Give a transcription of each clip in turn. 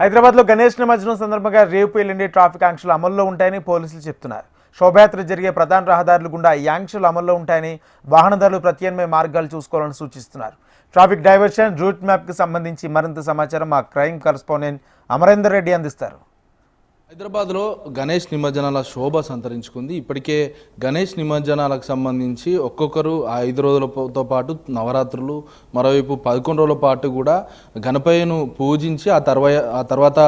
హైదరాబాద్లో గణేష్ నిమజ్జనం సందర్భంగా రేపు ఎల్లుండి ట్రాఫిక్ ఆంక్షలు అమల్లో ఉంటాయని పోలీసులు చెప్తున్నారు. శోభయాత్ర జరిగే ప్రధాన రహదారులు గుండా ఈ ఆంక్షలు అమల్లో ఉంటాయని వాహనదారులు ప్రత్యామ్నాయ మార్గాలు చూసుకోవాలని సూచిస్తున్నారు. ట్రాఫిక్ డైవర్షన్ రూట్ మ్యాప్కి సంబంధించి మరింత సమాచారం మా క్రైమ్ కరస్పాండెంట్ అమరేందర్ రెడ్డి అందిస్తారు. హైదరాబాద్లో గణేష్ నిమజ్జనాల శోభ సంతరించుకుంది. ఇప్పటికే గణేష్ నిమజ్జనాలకు సంబంధించి ఒక్కొక్కరు ఐదు రోజులతో పాటు నవరాత్రులు మరోవైపు పదకొండు రోజుల పాటు కూడా గణపయ్యను పూజించి ఆ తర్వా ఆ తర్వాత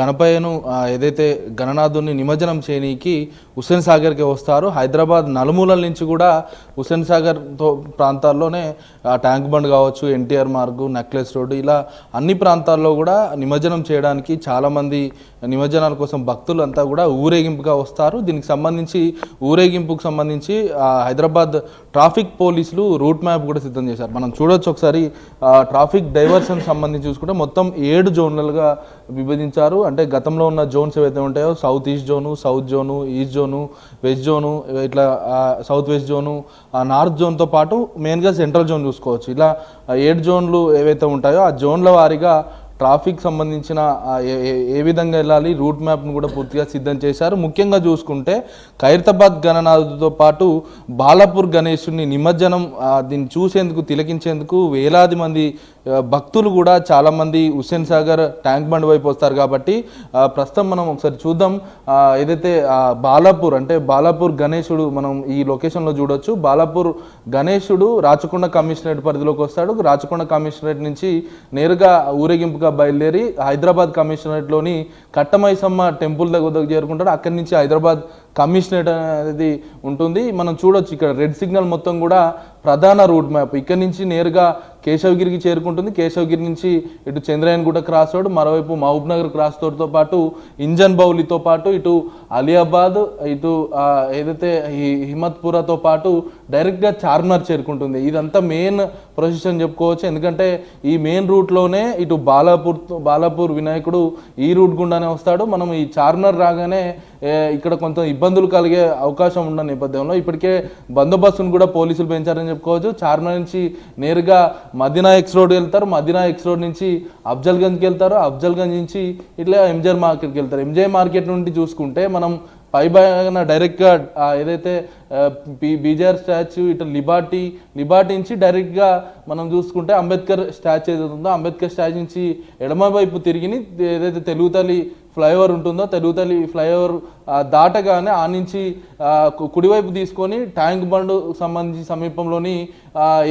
గణపయ్యను ఏదైతే గణనాథుని నిమజ్జనం చేయనీకి హుస్సేన్ సాగర్కి వస్తారు. హైదరాబాద్ నలుమూలల నుంచి కూడా హుస్సేన్ సాగర్తో ప్రాంతాల్లోనే ఆ ట్యాంక్ బండ్ కావచ్చు ఎన్టీఆర్ మార్గు నెక్లెస్ రోడ్డు ఇలా అన్ని ప్రాంతాల్లో కూడా నిమజ్జనం చేయడానికి చాలామంది నిమజ్జనాలకు కోసం భక్తులు అంతా కూడా ఊరేగింపుగా వస్తారు. దీనికి సంబంధించి ఊరేగింపుకు సంబంధించి హైదరాబాద్ ట్రాఫిక్ పోలీసులు రూట్ మ్యాప్ కూడా సిద్ధం చేశారు. మనం చూడొచ్చు ఒకసారి ట్రాఫిక్ డైవర్షన్ సంబంధించి చూసుకుంటే మొత్తం ఏడు జోన్లుగా విభజించారు. అంటే గతంలో ఉన్న జోన్స్ ఏవైతే ఉంటాయో south east zone south zone east zone west zone ఇట్లా సౌత్ వెస్ట్ జోను ఆ నార్త్ జోన్తో పాటు మెయిన్గా సెంట్రల్ జోన్ చూసుకోవచ్చు. ఇలా ఏడు జోన్లు ఏవైతే ఉంటాయో ఆ జోన్ల వారీగా ట్రాఫిక్ సంబంధించిన ఏ- ఏ- విధంగా వెళ్ళాలి రూట్ మ్యాప్ను కూడా పూర్తిగా సిద్ధం చేశారు. ముఖ్యంగా చూసుకుంటే ఖైరతాబాద్ గణనాథుతో పాటు బాలాపూర్ గణేశుని నిమజ్జనం దీన్ని చూసేందుకు తిలకించేందుకు వేలాది మంది భక్తులు కూడా చాలామంది హుస్సేన్ సాగర్ ట్యాంక్ బండ్ వైపు వస్తారు కాబట్టి ప్రస్తుతం మనం ఒకసారి చూద్దాం. ఏదైతే బాలాపూర్ అంటే బాలాపూర్ గణేశుడు మనం ఈ లొకేషన్లో చూడొచ్చు. బాలాపూర్ గణేశుడు రాచకొండ కమిషనరేట్ పరిధిలోకి వస్తాడు. రాచకొండ కమిషనరేట్ నుంచి నేరుగా ఊరేగింపుగా బయలుదేరి హైదరాబాద్ కమిషనరేట్లోని కట్టమైసమ్మ టెంపుల్ దగ్గర చేరుకుంటాడు. అక్కడి నుంచి హైదరాబాద్ కమిషనరేట్ అనేది ఉంటుంది. మనం చూడొచ్చు ఇక్కడ రెడ్ సిగ్నల్ మొత్తం కూడా ప్రధాన రూట్ మ్యాప్. ఇక్కడ నుంచి నేరుగా కేశవగిరికి చేరుకుంటుంది. కేశవగిరి నుంచి ఇటు చంద్రయాన్గుట్ట క్రాస్ రోడ్ మరోవైపు మహబూబ్ నగర్ క్రాస్ రోడ్తో పాటు ఇంజన్ బౌలితో పాటు ఇటు అలియాబాద్ ఇటు ఏదైతే హి- హిమత్పురాతో పాటు డైరెక్ట్గా చార్మినార్ చేరుకుంటుంది. ఇదంతా మెయిన్ ప్రొసెషన్ చెప్పుకోవచ్చు. ఎందుకంటే ఈ మెయిన్ రూట్లోనే ఇటు బాలాపూర్ బాలాపూర్ వినాయకుడు ఈ రూట్ గుండానే వస్తాడు. మనం ఈ చార్మినార్ రాగానే ఇక్కడ కొంత ఇబ్బందులు కలిగే అవకాశం ఉన్న నేపథ్యంలో ఇప్పటికే బందోబస్తును కూడా పోలీసులు పెంచారని చెప్పుకోవచ్చు. చార్మినార్ నుంచి నేరుగా మదీనా ఎక్స్ రోడ్ వెళ్తారు. మదీనా ఎక్స్ రోడ్ నుంచి అఫ్జల్గంజ్కి వెళ్తారు. అఫ్జల్గంజ్ నుంచి ఇట్లా ఎంజే మార్కెట్కి వెళ్తారు. ఎంజే మార్కెట్ నుండి చూసుకుంటే మనం పై భాగాన డైరెక్ట్గా ఆ, ఏదైతే బీజార్ స్టాచ్యూ ఇటు లిబార్టీ లిబార్టీ నుంచి డైరెక్ట్గా మనం చూసుకుంటే అంబేద్కర్ స్టాచ్యూ ఏదైతే ఉందో అంబేద్కర్ స్టాచ్యూ నుంచి ఎడమ వైపు తిరిగి ఏదైతే తెలుగు తల్లి ఫ్లైఓవర్ ఉంటుందో తెలుగు తల్లి ఫ్లైఓవర్ దాటగానే ఆ నుంచి కుడివైపు తీసుకొని ట్యాంక్ బండ్ సంబంధించి సమీపంలోని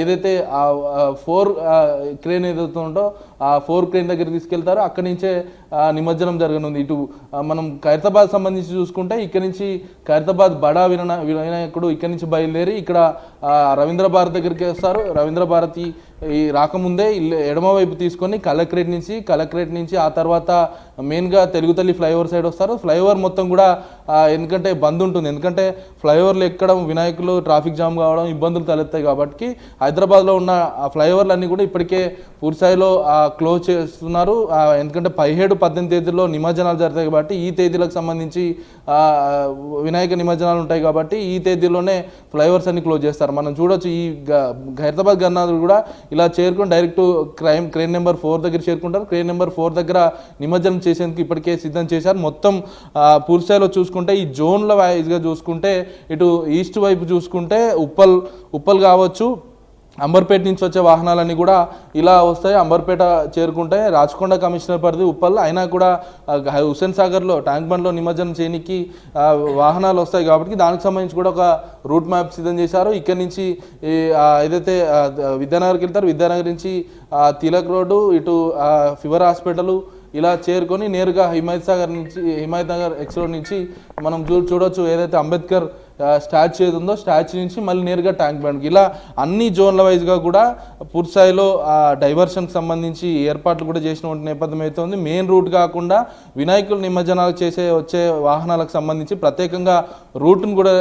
ఏదైతే ఫోర్ క్రేన్ ఏదైతే ఉందో ఆ ఫోర్ క్రేన్ దగ్గర తీసుకెళ్తారో అక్కడి నుంచే నిమజ్జనం జరగనుంది. ఇటు మనం ఖైరతాబాద్ సంబంధించి చూసుకుంటే ఇక్కడ నుంచి ఖైరతాబాద్ బడా వినా వినాయకుడు ఇక్కడ నుంచి బయలుదేరి ఇక్కడ రవీంద్ర భారతి దగ్గరికి వస్తారు. రవీంద్ర భారతి ఈ రాకముందే ఎడమవైపు ఎడమ వైపు తీసుకొని కలెక్టరేట్ నుంచి కలెక్టరేట్ నుంచి ఆ తర్వాత మెయిన్గా తెలుగు తల్లి ఫ్లైఓవర్ సైడ్ వస్తారు. ఫ్లైఓవర్ మొత్తం కూడా ఎందుకంటే బంద్ ఉంటుంది. ఎందుకంటే ఫ్లైఓవర్లు ఎక్కడం వినాయకులు ట్రాఫిక్ జామ్ కావడం ఇబ్బందులు తలెత్తాయి కాబట్టి హైదరాబాద్లో ఉన్న ఆ ఫ్లైఓవర్లు అన్నీ కూడా ఇప్పటికే పూర్తిస్థాయిలో క్లోజ్ చేస్తున్నారు. ఎందుకంటే పదిహేడు పద్దెనిమిది తేదీల్లో నిమజ్జనాలు జరుగుతాయి కాబట్టి ఈ తేదీలకు సంబంధించి వినాయక నిమజ్జనాలు ఉంటాయి కాబట్టి ఈ తేదీలోనే ఫ్లైఓవర్స్ అన్ని క్లోజ్ చేస్తారు. మనం చూడొచ్చు ఈ హైదరాబాద్ గన్నాథుడు కూడా ఇలా చేరుకొని direct crime crane number four దగ్గర చేరుకుంటారు. క్రేన్ నెంబర్ ఫోర్ దగ్గర నిమజ్జనం చేసేందుకు ఇప్పటికే సిద్ధం చేశారు. మొత్తం పూర్తిస్థాయిలో చూసుకుంటే ఈ జోన్ల వైజ్గా చూసుకుంటే ఇటు ఈస్ట్ వైపు చూసుకుంటే ఉప్పల్ ఉప్పల్ కావచ్చు అంబర్పేట నుంచి వచ్చే వాహనాలన్నీ కూడా ఇలా వస్తాయి. అంబర్పేట చేరుకుంటాయి రాచకొండ కమిషనర్ పరిధి ఉప్పల్ అయినా కూడా హుస్సేన్ సాగర్లో ట్యాంక్ బండ్లో నిమజ్జనం చేయనికి వాహనాలు వస్తాయి కాబట్టి దానికి సంబంధించి కూడా ఒక రూట్ మ్యాప్ సిద్ధం చేశారు. ఇక్కడ నుంచి ఏదైతే విద్యానగర్కి వెళ్తారు విద్యానగర్ నుంచి తిలక్ రోడ్డు ఇటు ఫీవర్ హాస్పిటల్ ఇలా చేరుకొని నేరుగా హిమాయత్ సాగర్ నుంచి హిమాయత్ నగర్ ఎక్స్ రోడ్ నుంచి మనం చూ చూడొచ్చు ఏదైతే అంబేద్కర్ స్టాచ్యూ ఏది ఉందో స్టాచ్యూ నుంచి మళ్ళీ నేరుగా ట్యాంక్ బండ్కి. ఇలా అన్ని జోన్ల వైజ్గా కూడా పూర్తి ఆ డైవర్షన్కి సంబంధించి ఏర్పాట్లు కూడా చేసినటువంటి నేపథ్యం అయితే ఉంది మెయిన్ రూట్ కాకుండా వినాయకుల నిమజ్జనాలు చేసే వచ్చే వాహనాలకు సంబంధించి ప్రత్యేకంగా రూట్ను కూడా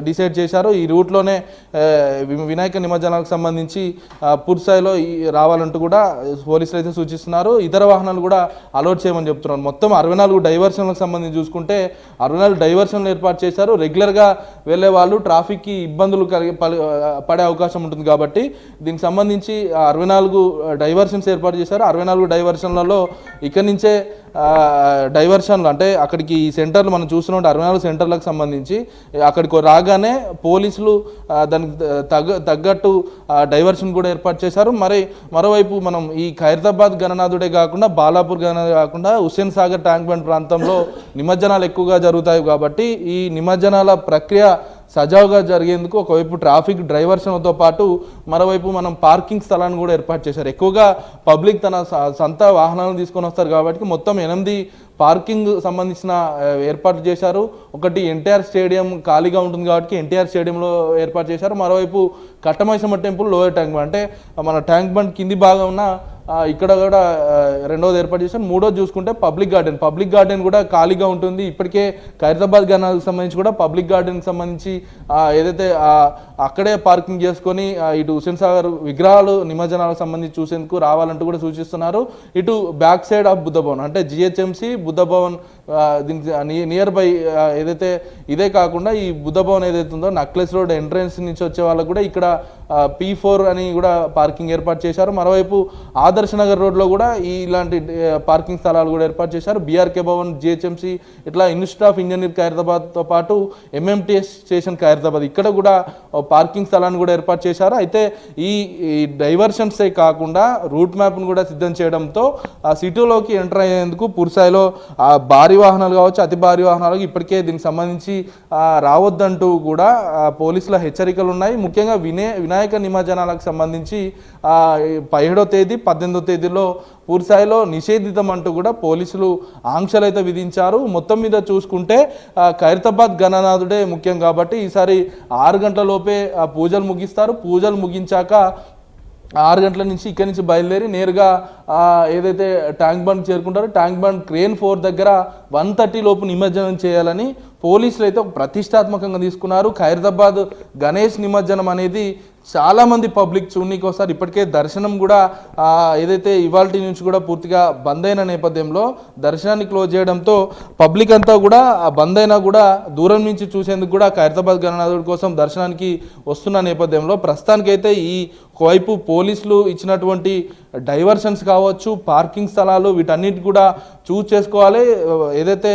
డిసైడ్ చేశారు. ఈ రూట్లోనే వినాయక నిమజ్జనాలకు సంబంధించి ఆ, రావాలంటూ కూడా పోలీసులు అయితే సూచిస్తున్నారు. ఇతర వాహనాలు కూడా అలౌట్ చేయమని చెప్తున్నారు. మొత్తం అరవై నాలుగు డైవర్షన్లకు సంబంధించి చూసుకుంటే అరవై నాలుగు డైవర్షన్లు ఏర్పాటు చేశారు. రెగ్యులర్గా వెళ్ళే వాళ్ళు ట్రాఫిక్కి ఇబ్బందులు కలిగి పడే అవకాశం ఉంటుంది కాబట్టి దీనికి సంబంధించి అరవై నాలుగు డైవర్షన్స్ ఏర్పాటు చేశారు. అరవై నాలుగు డైవర్షన్లలో ఇక్కడి నుంచే డైవర్షన్లు అంటే అక్కడికి ఈ సెంటర్లు మనం చూస్తున్నాం అరవై నాలుగు సెంటర్లకు సంబంధించి అక్కడికి రాగానే పోలీసులు దానికి తగ్గ తగ్గట్టు డైవర్షన్ కూడా ఏర్పాటు చేశారు. మరి మరోవైపు మనం ఈ ఖైరతాబాద్ గణనాథుడే కాకుండా బాలాపూర్ గణనాథుడే కాకుండా హుస్సేన్ సాగర్ ట్యాంక్ బండ్ ప్రాంతంలో నిమజ్జనాలు ఎక్కువగా జరుగుతాయి కాబట్టి ఈ నిమజ్జనాల ప్రక్రియ సజావుగా జరిగేందుకు ఒకవైపు ట్రాఫిక్ డ్రైవర్షన్తో పాటు మరోవైపు మనం పార్కింగ్ స్థలాన్ని కూడా ఏర్పాటు చేశారు. ఎక్కువగా పబ్లిక్ తన స- సొంత వాహనాలను తీసుకొని వస్తారు కాబట్టి మొత్తం ఎనిమిది పార్కింగ్ సంబంధించిన ఏర్పాటు ఏర్పాట్లు చేశారు. ఒకటి ఎన్టీఆర్ స్టేడియం ఖాళీగా ఉంటుంది కాబట్టి ఎన్టీఆర్ స్టేడియంలో ఏర్పాటు చేశారు. మరోవైపు Kattamaisamma temple lower tank bund. అంటే మన ట్యాంక్ బండ్ కింది భాగం ఉన్న ఇక్కడ కూడా రెండోది ఏర్పాటు చేశారు మూడోది చూసుకుంటే పబ్లిక్ గార్డెన్. పబ్లిక్ గార్డెన్ కూడా ఖాళీగా ఉంటుంది. ఇప్పటికే ఖైరతాబాద్ గణాలకు సంబంధించి కూడా పబ్లిక్ గార్డెన్కి సంబంధించి ఏదైతే అక్కడే పార్కింగ్ చేసుకొని ఇటు హుస్సేన్ సాగర్ విగ్రహాలు నిమజ్జనాలకు సంబంధించి చూసేందుకు రావాలంటూ కూడా సూచిస్తున్నారు. ఇటు back side of Buddha Bhavan అంటే జిహెచ్ఎంసి బుద్ధ భవన్ దీనికి నియర్ బై ఏదైతే ఇదే కాకుండా ఈ బుద్ధ భవన్ ఏదైతే ఉందో నక్లెస్ రోడ్ ఎంట్రన్స్ నుంచి వచ్చే వాళ్ళకు కూడా ఇక్కడ పీ ఫోర్ అని కూడా పార్కింగ్ ఏర్పాటు చేశారు. మరోవైపు ఆదర్శ నగర్ రోడ్లో కూడా ఈ ఇలాంటి పార్కింగ్ స్థలాలు కూడా ఏర్పాటు చేశారు. బీఆర్కే భవన్ జిహెచ్ఎంసి ఇట్లా ఇన్స్టిట్యూట్ ఆఫ్ ఇంజనీర్ ఖైరతాబాద్తో పాటు ఎంఎంటీఎస్ స్టేషన్ ఖైరతాబాద్. ఇక్కడ కూడా పార్కింగ్ స్థలాన్ని కూడా ఏర్పాటు చేశారు. అయితే ఈ డైవర్షన్సే కాకుండా రూట్ మ్యాప్ను కూడా సిద్ధం చేయడంతో ఆ సిటీలోకి ఎంటర్ అయ్యేందుకు పూర్సాయిలో ఆ భారీ వాహనాలు కావచ్చు అతి భారీ వాహనాలకు ఇప్పటికే దీనికి సంబంధించి రావద్దంటూ కూడా పోలీసుల హెచ్చరికలు ఉన్నాయి. ముఖ్యంగా వినే వినాయక నిమజ్జనాలకు సంబంధించి పదిహేడో తేదీ పద్దెనిమిదో తేదీలో పూర్తిస్థాయిలో నిషేధితం అంటూ కూడా పోలీసులు ఆంక్షలు అయితే విధించారు. మొత్తం మీద చూసుకుంటే ఖైరతాబాద్ గణనాథుడే ముఖ్యం కాబట్టి ఈసారి ఆరు గంటల లోపే ఆ, పూజలు ముగిస్తారు. పూజలు ముగించాక ఆరు గంటల నుంచి ఇక్కడి నుంచి బయలుదేరి నేరుగా ఏదైతే ట్యాంక్ బండ్ చేరుకుంటారో ట్యాంక్ బండ్ క్రేన్ ఫోర్ దగ్గర వన్ థర్టీ లోపు నిమజ్జనం చేయాలని పోలీసులు అయితే ఒక ప్రతిష్టాత్మకంగా తీసుకున్నారు. ఖైరదాబాద్ గణేష్ నిమజ్జనం అనేది చాలామంది పబ్లిక్ చూడనీకి వస్తారు ఇప్పటికే దర్శనం కూడా ఏదైతే ఇవాళ నుంచి కూడా పూర్తిగా బంద్ అయిన నేపథ్యంలో దర్శనాన్ని క్లోజ్ చేయడంతో పబ్లిక్ అంతా కూడా బంద్ అయినా కూడా దూరం నుంచి చూసేందుకు కూడా ఖైరతాబాద్ గణనాథుడి కోసం దర్శనానికి వస్తున్న నేపథ్యంలో ప్రస్తుతానికైతే ఈ వైపు పోలీసులు ఇచ్చినటువంటి డైవర్షన్స్ కావచ్చు పార్కింగ్ స్థలాలు వీటన్నిటి కూడా చూజ్ చేసుకోవాలి. ఏదైతే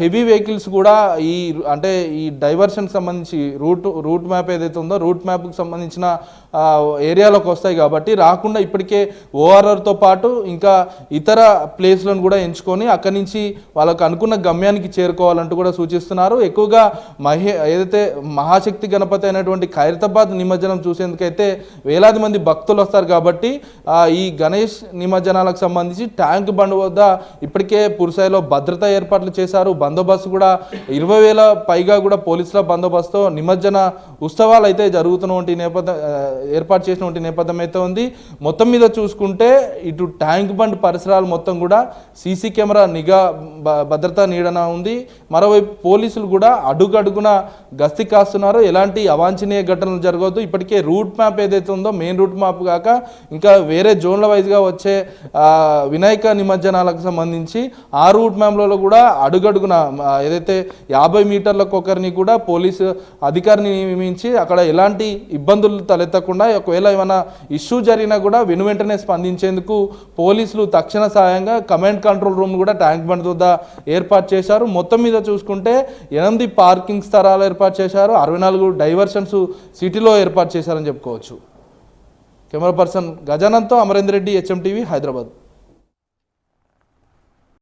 హెవీ వెహికల్స్ కూడా ఈ అంటే ఈ డైవర్షన్ సంబంధించి రూట్ రూట్ మ్యాప్ ఏదైతే ఉందో రూట్ మ్యాప్కి సంబంధించిన ఏరియాలోకి వస్తాయి కాబట్టి రాకుండా ఇప్పటికే ఓఆర్ఆర్తో పాటు ఇంకా ఇతర ప్లేస్లను కూడా ఎంచుకొని అక్కడి నుంచి వాళ్ళకు అనుకున్న గమ్యానికి చేరుకోవాలంటూ కూడా సూచిస్తున్నారు. ఎక్కువగా మహే ఏదైతే మహాశక్తి గణపతి అయినటువంటి ఖైరతాబాద్ నిమజ్జనం చూసేందుకైతే వేలాది మంది భక్తులు వస్తారు కాబట్టి ఈ గణేష్ నిమజ్జనాలకు సంబంధించి ట్యాంక్ బండ్ వద్ద ఇప్పటికే పురుసాయిలో భద్రతా ఏర్పాట్లు చేశారు. బందోబస్తు కూడా ఇరవై వేల పైగా కూడా పోలీసుల బందోబస్తుతో నిమజ్జన ఉత్సవాలు అయితే జరుగుతున్నటువంటి నేపథ్యం ఏర్పాటు చేసినటువంటి నేపథ్యం అయితే ఉంది. మొత్తం మీద చూసుకుంటే ఇటు ట్యాంక్ బండ్ పరిసరాలు మొత్తం కూడా సీసీ కెమెరా నిఘా భద్రత భద్రతా నీడన ఉంది. మరోవైపు పోలీసులు కూడా అడుగడుగున గస్తీ కాస్తున్నారు. ఎలాంటి అవాంఛనీయ ఘటనలు జరగవద్దు. ఇప్పటికే రూట్ మ్యాప్ ఏదైతే ఉందో మెయిన్ రూట్ మ్యాప్ కాక ఇంకా వేరే జోన్ల వైజ్గా వచ్చే వినాయక నిమజ్జనాలకు సంబంధించి ఆ రూట్ మ్యామ్లలో కూడా అడుగడుగున ఏదైతే యాభై మీటర్లకు ఒకరిని కూడా పోలీసు అధికారిని నియమించి అక్కడ ఎలాంటి ఇబ్బందులు తలెత్తకుండా ఒకవేళ ఏమైనా ఇష్యూ జరిగినా కూడా వెను వెంటనే స్పందించేందుకు పోలీసులు తక్షణ సాయంగా కమాండ్ కంట్రోల్ రూమ్ కూడా ట్యాంక్ బండ్ వద్ద ఏర్పాటు చేశారు. మొత్తం మీద చూసుకుంటే ఎనిమిది పార్కింగ్ స్థలాలు ఏర్పాటు చేశారు. అరవై నాలుగు డైవర్షన్స్ సిటీలో ఏర్పాటు చేశారని చెప్పుకోవచ్చు. కెమెరా పర్సన్ గజానంతో అమరేందర్ రెడ్డి హెచ్ఎం టీవీ హైదరాబాద్.